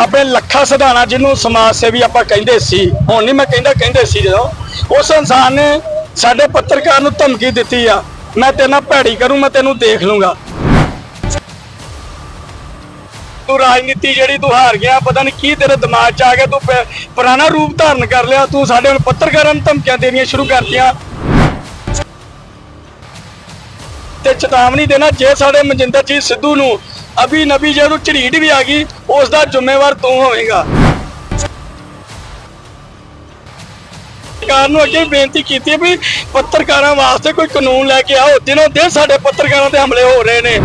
ਆਪਣੇ ਲੱਖਾ ਸਿਧਾਣਾ ਜਿਹਨੂੰ ਸਮਾਜ ਸੇਵੀ ਆਪਾਂ ਕਹਿੰਦੇ ਸੀ, ਹੁਣ ਨਹੀਂ ਮੈਂ ਕਹਿੰਦਾ ਕਹਿੰਦੇ ਸੀ ਜਦੋਂ ਉਸ ਇਨਸਾਨ ਨੇ ਸਾਡੇ ਪੱਤਰਕਾਰ ਨੂੰ ਧਮਕੀ ਦਿੱਤੀ ਆ। ਮੈਂ ਤੇਰੇ ਨਾਲ ਭੈੜੀ ਕਰੂੰ, ਮੈਂ ਤੈਨੂੰ ਦੇਖ ਲੂੰਗਾ। ਤੂੰ ਰਾਜਨੀਤੀ ਜਿਹੜੀ ਤੂੰ ਹਾਰ ਗਿਆ, ਪਤਾ ਨਹੀਂ ਕੀ ਤੇਰੇ ਦਿਮਾਗ 'ਚ ਆ ਗਿਆ, ਤੂੰ ਪੁਰਾਣਾ ਰੂਪ ਧਾਰਨ ਕਰ ਲਿਆ, ਤੂੰ ਸਾਡੇ ਹੁਣ ਪੱਤਰਕਾਰਾਂ ਨੂੰ ਧਮਕੀਆਂ ਦੇਣੀਆਂ ਸ਼ੁਰੂ ਕਰਤੀਆਂ। ਤੇ ਚੇਤਾਵਨੀ ਦੇਣਾ, ਜੇ ਸਾਡੇ ਮਨਜਿੰਦਰ ਜੀ ਸਿੱਧੂ ਨੂੰ ਅਭੀ ਨਬੀ ਜੇ ਉਹਨੂੰ ਝੜੀਟ ਵੀ ਆ ਗਈ ਉਸ ਦਾ ਜ਼ਿੰਮੇਵਾਰ ਤੂੰ ਹੋਵੇਂਗਾ। ਸਰਕਾਰ ਨੂੰ ਅੱਗੇ ਬੇਨਤੀ ਕੀਤੀ ਹੈ ਵੀ ਪੱਤਰਕਾਰਾਂ ਵਾਸਤੇ ਕੋਈ ਕਾਨੂੰਨ ਲੈ ਕੇ ਆਓ, ਦਿਨੋਂ ਦਿਨ ਸਾਡੇ ਪੱਤਰਕਾਰਾਂ ਤੇ ਹਮਲੇ ਹੋ ਰਹੇ ਨੇ।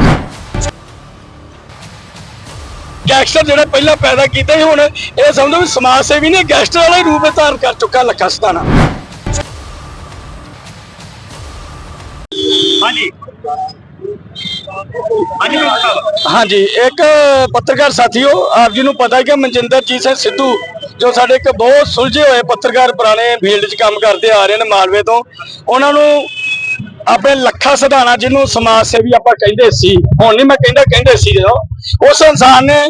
ਗੈਂਗਸਟਰ ਜਿਹੜੇ ਪਹਿਲਾਂ ਪੈਦਾ ਕੀਤੇ ਸੀ, ਹੁਣ ਇਹ ਸਮਝੋ ਵੀ ਸਮਾਜ ਸੇਵੀ ਨੇ ਗੈਂਗਸਟਰ ਵਾਲਾ ਹੀ ਰੂਪ ਧਾਰਨ ਕਰ ਚੁੱਕਾ ਲੱਖਾ ਸਤਾਨਾ ਹਾਂਜੀ। ਹਾਂਜੀ ਡਾਕਟਰ ਸਾਹਿਬ ਹਾਂਜੀ ਇੱਕ ਪੱਤਰਕਾਰ ਸਾਥੀਓ, ਆਪ ਜੀ ਨੂੰ ਪਤਾ ਹੈ ਕਿ ਮਨਜਿੰਦਰਜੀਤ ਸਿੰਘ ਸਿੱਧੂ, ਜੋ ਸਾਡੇ ਇੱਕ ਬਹੁਤ ਸੁਲਝੇ ਹੋਏ ਪੱਤਰਕਾਰ ਪੁਰਾਣੇ ਫੀਲਡ 'ਚ ਕੰਮ ਕਰਦੇ ਆ ਰਹੇ ਨੇ ਮਾਲਵੇ ਤੋਂ, ਉਹਨਾਂ ਨੂੰ ਆਪਣੇ ਲੱਖਾ ਸਿਧਾਣਾ ਜਿਹਨੂੰ ਸਮਾਜ ਸੇਵੀ ਆਪਾਂ ਕਹਿੰਦੇ ਸੀ, ਹੁਣ ਨਹੀਂ ਮੈਂ ਕਹਿੰਦਾ, ਕਹਿੰਦੇ ਸੀ ਜਦੋਂ, ਉਸ ਇਨਸਾਨ ਨੇ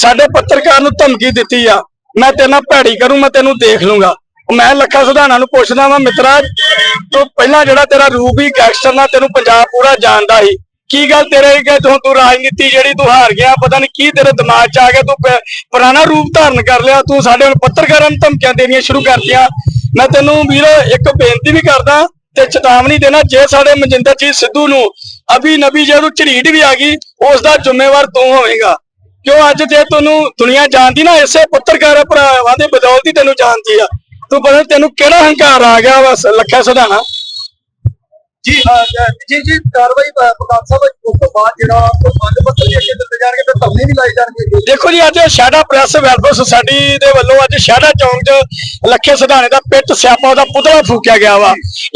ਸਾਡੇ ਪੱਤਰਕਾਰ ਨੂੰ ਧਮਕੀ ਦਿੱਤੀ ਆ, ਮੈਂ ਤੇਰੇ ਨਾਲ ਭੈੜੀ ਕਰੂੰ, ਮੈਂ ਤੈਨੂੰ ਦੇਖ ਲੂੰਗਾ। ਮੈਂ ਲੱਖਾ ਸਿਧਾਣਾ ਨੂੰ ਪੁੱਛਦਾ ਵਾਂ, ਮਿੱਤਰਾ, ਤੂੰ ਪਹਿਲਾਂ ਜਿਹੜਾ ਤੇਰਾ ਰੂਪ ਹੀ ਗੈਂਗਸਟਰ ਨਾਲ ਤੈਨੂੰ ਪੰਜਾਬ ਪੂਰਾ ਜਾਣਦਾ ਸੀ ਕੀ ਗੱਲ ਤੇਰੇ ਕਿ ਤੂੰ ਤੂੰ ਰਾਜਨੀਤੀ ਜਿਹੜੀ ਤੂੰ ਹਾਰ ਗਿਆ, ਪਤਾ ਨਹੀਂ ਕੀ ਤੇਰੇ ਦਿਮਾਗ 'ਚ ਆ ਗਿਆ, ਤੂੰ ਪੁਰਾਣਾ ਰੂਪ ਧਾਰਨ ਕਰ ਲਿਆ, ਤੂੰ ਸਾਡੇ ਹੁਣ ਪੱਤਰਕਾਰਾਂ ਨੂੰ ਧਮਕੀਆਂ ਦੇਣੀਆਂ ਸ਼ੁਰੂ ਕਰਤੀਆਂ। ਮੈਂ ਤੈਨੂੰ ਵੀਰ ਇੱਕ ਬੇਨਤੀ ਵੀ ਕਰਦਾ, ਤੇ ਚੇਤਾਵਨੀ ਦੇਣਾ, ਜੇ ਸਾਡੇ ਮਨਜਿੰਦਰਜੀਤ ਸਿੱਧੂ ਨੂੰ ਅਭੀ ਨਬੀ ਜੇ ਉਹਨੂੰ ਵੀ ਆ ਗਈ ਉਸ ਦਾ ਜ਼ਿੰਮੇਵਾਰ ਤੂੰ ਹੋਵੇਂਗਾ। ਕਿਉਂ ਅੱਜ ਜੇ ਤੈਨੂੰ ਦੁਨੀਆ ਜਾਣਦੀ ਨਾ, ਇਸੇ ਪੱਤਰਕਾਰ ਭਰਾਵਾਂ ਦੇ ਬਦੌਲਤ ਹੀ ਤੈਨੂੰ ਜਾਣਦੀ ਆ। ਤੂੰ ਪਤਾ ਤੈਨੂੰ ਕਿਹੜਾ ਹੰਕਾਰ ਆ ਗਿਆ ਬਸ ਲੱਖਾ ਸਧਾਣਾ। ਜੀ ਜੀ ਜੀ ਕਾਰਵਾਈ ਬਕਾਤ ਸਾਹਿਬ ਉਸ ਤੋਂ ਬਾਅਦ ਜਿਹੜਾ ਪੰਜ ਪੱਤਰ ਵੀ ਅੱਗੇ ਦਿੱਤੇ ਜਾਣਗੇ ਤੇ ਧਰਨੇ ਵੀ ਲਾਏ ਜਾਣਗੇ ਦੇਖੋ ਜੀ ਅੱਜ ਸ਼ਾਡਾ ਪ੍ਰੈਸ ਵੈਲਫੇਅਰ ਸੁਸਾਇਟੀ ਦੇ ਵੱਲੋਂ ਅੱਜ ਸ਼ਾਡਾ ਚੌਂਕ 'ਚ ਲੱਖੇ ਸਿਧਾਣੇ ਦਾ ਪਿੱਟ ਸਿਆਪਾ ਉਹਦਾ ਪੁਤਲਾ ਫੂਕਿਆ ਗਿਆ ਵਾ।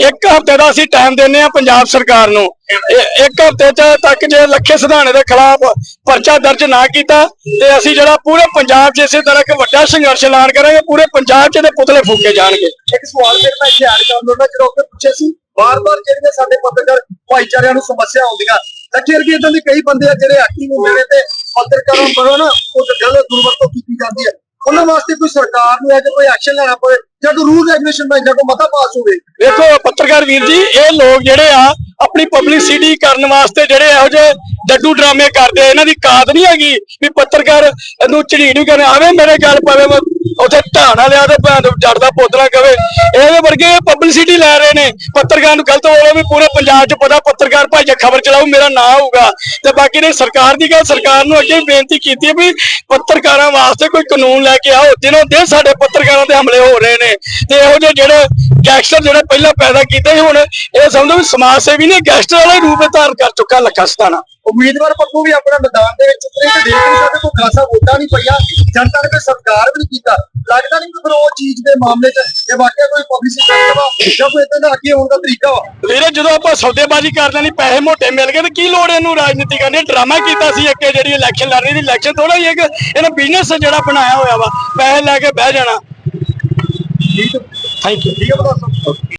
ਇੱਕ ਹਫ਼ਤੇ ਦਾ ਅਸੀਂ ਟਾਈਮ ਦਿੰਨੇ ਆ ਪੰਜਾਬ ਸਰਕਾਰ ਨੂੰ। ਇੱਕ ਹਫ਼ਤੇ 'ਚ ਤੱਕ ਜੇ ਲੱਖੇ ਸਿਧਾਣੇ ਦੇ ਖਿਲਾਫ ਪਰਚਾ ਦਰਜ ਨਾ ਕੀਤਾ ਤੇ ਅਸੀਂ ਜਿਹੜਾ ਪੂਰੇ ਪੰਜਾਬ 'ਚ ਇਸੇ ਤਰ੍ਹਾਂ ਇੱਕ ਵੱਡਾ ਸੰਘਰਸ਼ ਐਲਾਨ ਕਰਾਂਗੇ ਪੂਰੇ ਪੰਜਾਬ 'ਚ ਇਹਦੇ ਪੁਤਲੇ ਫੂਕੇ ਜਾਣਗੇ। ਇੱਕ ਸਵਾਲ ਫਿਰ ਮੈਂ ਸ਼ਿਆਰ ਕਰ ਲੋਣਾ ਜਦੋਂ ਪੁੱਛਿਆ ਸੀ ਬਾਰ-ਬਾਰ ਜਿਹੜੀਆਂ ਸਾਡੇ ਪੱਤਰਕਾਰ ਭਾਈਚਾਰਿਆਂ ਨੂੰ ਸਮੱਸਿਆ ਆਉਂਦੀਆਂ ਤਾਂ ਫਿਰ ਇਦਾਂ ਦੇ ਕਈ ਬੰਦੇ ਆ ਜਿਹੜੇ ਐਕਟਿਵ ਹੁੰਦੇ ਨੇ ਤੇ ਪੱਤਰਕਾਰਾਂ ਵੱਲੋਂ ਨਾ ਉਹ ਗਲਤ ਦੁਰਵਰਤੋਂ ਕੀਤੀ ਜਾਂਦੀ ਹੈ। ਉਹਨਾਂ ਵਾਸਤੇ ਕੋਈ ਸਰਕਾਰ ਨੂੰ ਹੈ ਕਿ ਕੋਈ ਐਕਸ਼ਨ ਲੈਣਾ ਪਵੇ ਜਾਂ ਕੋਈ ਰੂਲ ਰੈਗੂਲੇਸ਼ਨ ਬਣ ਜਾਂ ਕੋਈ ਮਤਾ ਪਾਸ ਹੋਵੇ। ਵੇਖੋ ਪੱਤਰਕਾਰ ਵੀਰ ਜੀ ਇਹ ਲੋਕ ਜਿਹੜੇ ਆ ਆਪਣੀ ਪਬਲਿਸਿਟੀ ਕਰਨ ਵਾਸਤੇ ਜਿਹੜੇ ਇਹੋ ਜਿਹੇ ਡੱਡੂ ਡਰਾਮੇ ਕਰਦੇ ਆ, ਇਹਨਾਂ ਦੀ ਕਾਤ ਨਹੀਂ ਹੈਗੀ ਵੀ ਪੱਤਰਕਾਰ ਨੂੰ ਝੜੀੜ ਵੀ ਕਰਨੇ ਆਵੇ ਮੇਰੇ ਗੱਲ ਪਵੇ ਉਥੇ ਢਾਣਾ ਲਿਆ ਤੇ ਭੈਣ ਚੋਦ ਜੜ ਦਾ ਪੋਤਰਾ ਕਵੇ। ਇਹਦੇ ਵਰਗੇ ਪਬਲਿਸਿਟੀ ਲੈ ਰਹੇ ਨੇ। ਪੱਤਰਕਾਰ ਨੂੰ ਗਲਤ ਬੋਲੋ ਵੀ ਪੂਰੇ ਪੰਜਾਬ 'ਚ ਪਤਾ ਪੱਤਰਕਾਰ ਭਾਈ ਜੇ ਖਬਰ ਚਲਾਉ ਮੇਰਾ ਨਾਂ ਹੋਊਗਾ। ਤੇ ਬਾਕੀ ਨੇ ਸਰਕਾਰ ਦੀ ਗੱਲ, ਸਰਕਾਰ ਨੂੰ ਅੱਗੇ ਬੇਨਤੀ ਕੀਤੀ ਵੀ ਪੱਤਰਕਾਰਾਂ ਵਾਸਤੇ ਕੋਈ ਕਾਨੂੰਨ ਲੈ ਕੇ ਆਓ। ਦਿਨੋਂ ਦਿਨ ਸਾਡੇ ਪੱਤਰਕਾਰਾਂ ਤੇ ਹਮਲੇ ਹੋ ਰਹੇ ਨੇ। ਤੇ ਇਹੋ ਜਿਹੇ ਜਿਹੜੇ ਗੈਂਗਸਟਰ ਜਿਹੜੇ ਪਹਿਲਾਂ ਪੈਦਾ ਕੀਤੇ ਸੀ, ਹੁਣ ਇਹ ਸਮਝੋ ਵੀ ਸਮਾਜ ਸੇਵੀ ਨੇ ਗੈਂਗਸਟਰ ਵਾਲੇ ਰੂਪ ਧਾਰਨ ਕਰ ਚੁੱਕਾ ਲੱਖਾ ਸਤਾਨਾ ਉਮੀਦਵਾਰ ਪੱਖੋਂ ਵੀ ਆਪਣਾ ਮੈਦਾਨ ਦੇ ਵਿੱਚ ਉਤਰੇ ਤੇ ਦੇਖ ਨਹੀਂ ਸਕਦੇ, ਕੋਈ ਖਾਸਾ ਵੋਟਾਂ ਨਹੀਂ ਪਈਆਂ। ਜਨਤਾ ਨੇ ਕੋਈ ਸਰਕਾਰ ਵੀ ਨਹੀਂ ਕੀਤਾ। ਲੱਗਦਾ ਨਹੀਂ ਕਿ ਫਿਰ ਉਹ ਚੀਜ਼ ਦੇ ਮਾਮਲੇ 'ਚ ਇਹ ਵਾਕਿਆ ਕੋਈ ਪਬਲਿਸਿਟੀ ਵਾ ਜਾਂ ਕੋਈ ਇਦਾਂ ਦਾ ਅੱਗੇ ਹੋਣ ਦਾ ਤਰੀਕਾ ਵਾ। ਵੀਰੇ ਜਦੋਂ ਆਪਾਂ ਸੌਦੇਬਾਜ਼ੀ ਕਰ ਲੈਣੀ ਪੈਸੇ ਮੋਟੇ ਮਿਲ ਗਏ ਤੇ ਕੀ ਲੋੜ ਇਹਨੂੰ ਰਾਜਨੀਤੀ ਕਰਨੀ ਡਰਾਮਾ ਕੀਤਾ ਸੀ ਅੱਗੇ ਜਿਹੜੀ ਇਲੈਕਸ਼ਨ ਲੜ ਰਹੀ ਸੀ ਇਲੈਕਸ਼ਨ ਥੋੜਾ ਹੀ ਇੱਕ ਇਹਨੇ ਬਿਜ਼ਨਸ ਜਿਹੜਾ ਬਣਾਇਆ ਹੋਇਆ ਵਾ ਪੈਸੇ ਲੈ ਕੇ ਬਹਿ ਜਾਣਾ। ਠੀਕ ਹੈ। ਥੈਂਕ ਯੂ ਠੀਕ ਹੈ ਬਤਾ